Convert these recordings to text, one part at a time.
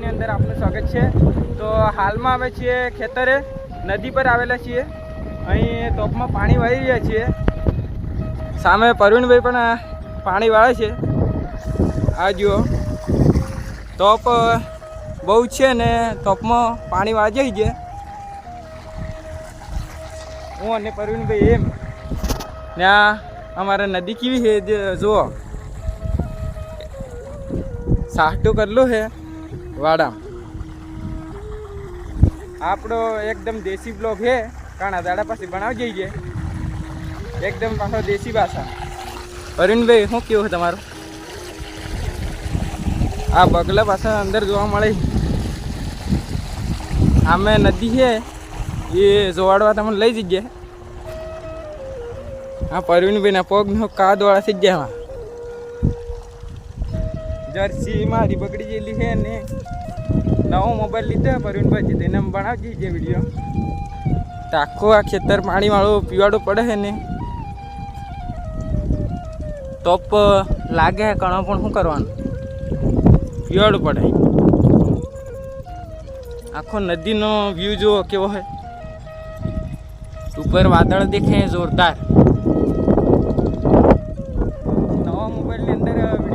વિડીયોની અંદર આપનું સ્વાગત છે. તો હાલમાં અમે છીએ ખેતરે, નદી પર આવેલા છીએ. અહીં તોપમાં પાણી વાળી રહ્યા છીએ. સામે પરવીણભાઈ પણ પાણી વાળે છે. આ જુઓ. તોપ બહુ છે ને તોપમાં પાણી વાળી છે હું અને પરવીણભાઈ એમ. આ અમારે નદી કેવી છે જુઓ. સાહટું કરલું છે. વાડા આપણો એકદમ દેશી બ્લોગ છે કાણા દાડા પાસે બનાવી જઈએ એકદમ પાછો દેશી ભાષા. અરુણભાઈ, શું કેવું છે તમારું? આ બગલા પાછા અંદર જોવા મળે. આમે નદી છે એ જોવાડવા તમને લઈ જઈએ. હા પરવીનભાઈના પગ કાદવાળા થઈ ગયા જર્સી મારી બગડી ગયેલી છે ને નવો મોબાઈલ લીધો પરવીનભાઈ તેને બનાવજી જે વીડિયો તો આખો આ ખેતર પાણી વાળું પીવાડું પડે છે ને. ટોપ લાગે કણો, પણ શું કરવાનું? પીવાડું પડે. આખો નદીનો વ્યૂ જુઓ કેવો છે. ઉપર વાદળ દેખે જોરદાર.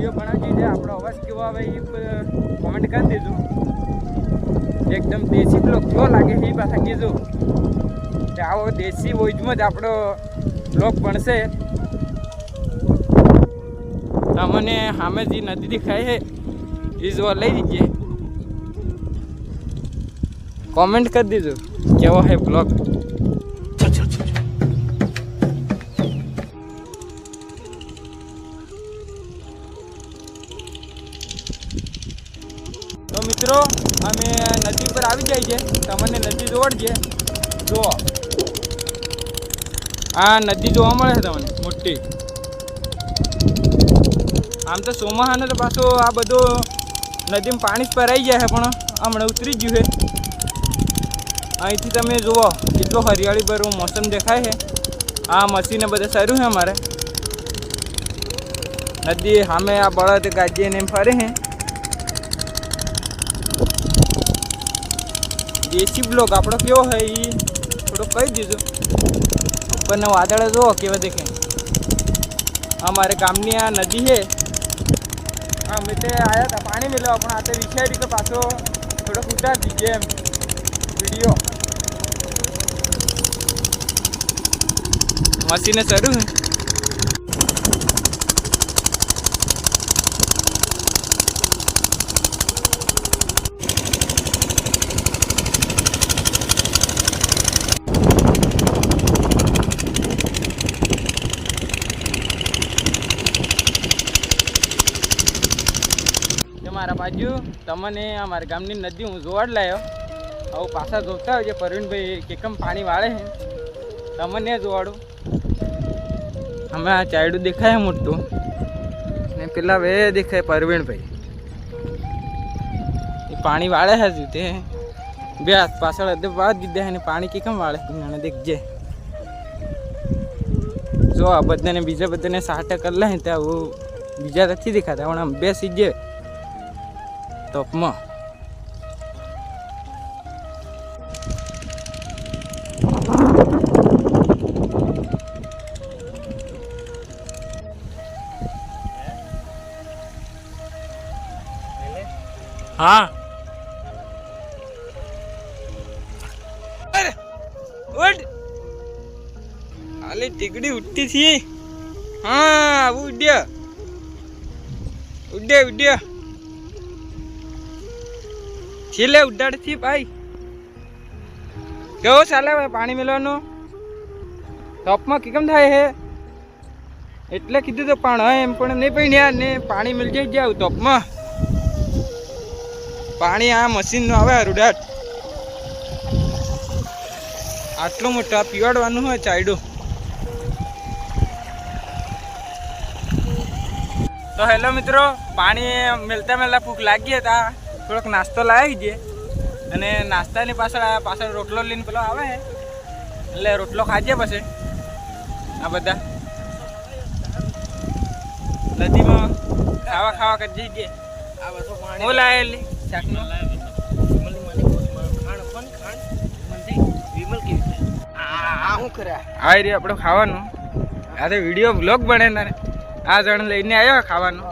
વીડિયો બનાવજી છે આપણો અવાજ કેવો આવે એ કોમેન્ટ કરી દેજો. એકદમ દેશી બ્લોગ કેવો લાગે એ પાછા કહેજો. કે આવો દેશી વોઇસમાં જ આપણો બ્લોગ બનશે તમને સામે જે નદી દેખાય છે. એ જોવા લઈ જઈએ કોમેન્ટ કરી દેજો. કેવો છે બ્લોગ મિત્રો, અમે નદી પર આવી જાય છે. તમને નદી દોડજે જુઓ. આ નદી જોવા મળે છે તમને, મોટી. આમ તો ચોમાસાને તો પાછો આ બધું નદીમાં પાણી જ ભરાઈ જાય છે, પણ હમણાં ઉતરી ગયું છે. અહીંથી તમે જુઓ, કેટલો હરિયાળી ભરું મોસમ દેખાય છે. આ મસીને બધા સારું છે અમારે. નદી સામે આ બળદ ગાજીને એમ ફરે છે. દેશી બ્લોક આપણો કેવો હોય એ થોડુંક કહી દીધું. ઉપરના વાદળે જુઓ કેવા દેખે અમારે ગામની આ નદી છે હા મેં તે આવ્યા હતા પાણી મેળવવા પણ આ તે વિચાર્યું કે પાછો થોડોક ઉતાર દીજે એમ. વીડિયો. મસીને ચડ્યું મારા બાજુ. તમને અમારા ગામની નદી હું જોવાડ લાવ્યો હવે પાછા જોતા હોય છે પરવીનભાઈ કેકમ પાણી વાળે છે? તમને જોવાડું. આ ચાયડું દેખાય મોટું. ને પેલા બે દેખાય પરવીણભાઈ એ પાણી વાળે હજુ તે. બે પાછળ અધે બાદ દીધા ને પાણી કેકમ વાળે? નાના દેખજે. જો આ બધાને બીજા બધાને સાટા કરી લે ત્યાં બીજા નથી દેખાતા. પણ આમ બે સીજે ટોપમાં. હા. આલે ટીકડી ઉડતી થી હા ઉડ્યા ઉડ્યા ઉડ્યા છેલ્લે ઉડાડથી ભાઈ. કેવો ચાલે હવે પાણી મેળવાનું ટોપમાં કેમ થાય હે? એટલે કીધું તો પણ એમ પણ નહીં પીણ્યા ને પાણી મિલ જાય જાવ ટોપમાં. પાણી આ મશીનનું આવે રૂડાટ આટલું મોટું પીવાડવાનું હોય ચાયડું. તો હેલો મિત્રો, પાણી મેલતા મેલતા ભૂખ લાગી હતા. થોડોક નાસ્તો લાવી દઈએ અને નાસ્તાની પાછળ આ પાછળ રોટલો લઈને પેલો આવે એટલે રોટલો ખાજે પછી. આ બધા. નદીમાં ખાવા ખાવા કરી જઈએ હું લાવેલી? શાકનો. આ રે આપણે ખાવાનું. આ તો વીડિયો બ્લોગ બને ને આ જણ લઈને આવ્યો ખાવાનું.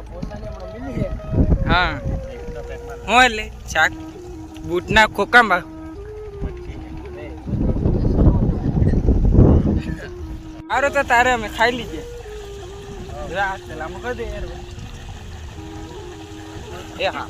હા. હું એટલે શાક બૂટના ખોકામાં સારું તો તારે અમે ખાઈ લીધે. રાત સલામ કરી દે એ હા.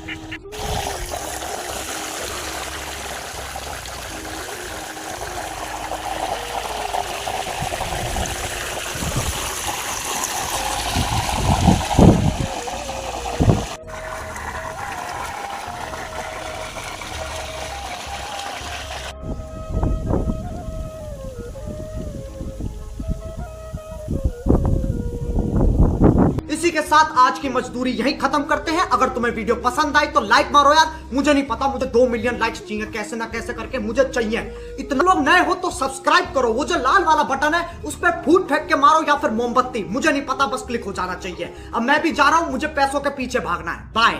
इसी के साथ आज की मजदूरी यही खत्म करते हैं। अगर तुम्हें वीडियो पसंद आई तो लाइक मारो यार। मुझे नहीं पता, मुझे दो मिलियन लाइक्स चाहिए। कैसे ना कैसे करके मुझे चाहिए। इतने लोग नए हो तो सब्सक्राइब करो। वो जो लाल वाला बटन है, उस पर फूट फेंक के मारो या फिर मोमबत्ती। मुझे नहीं पता, बस क्लिक हो जाना चाहिए। अब मैं भी जा रहा हूँ, मुझे पैसों के पीछे भागना है। बाय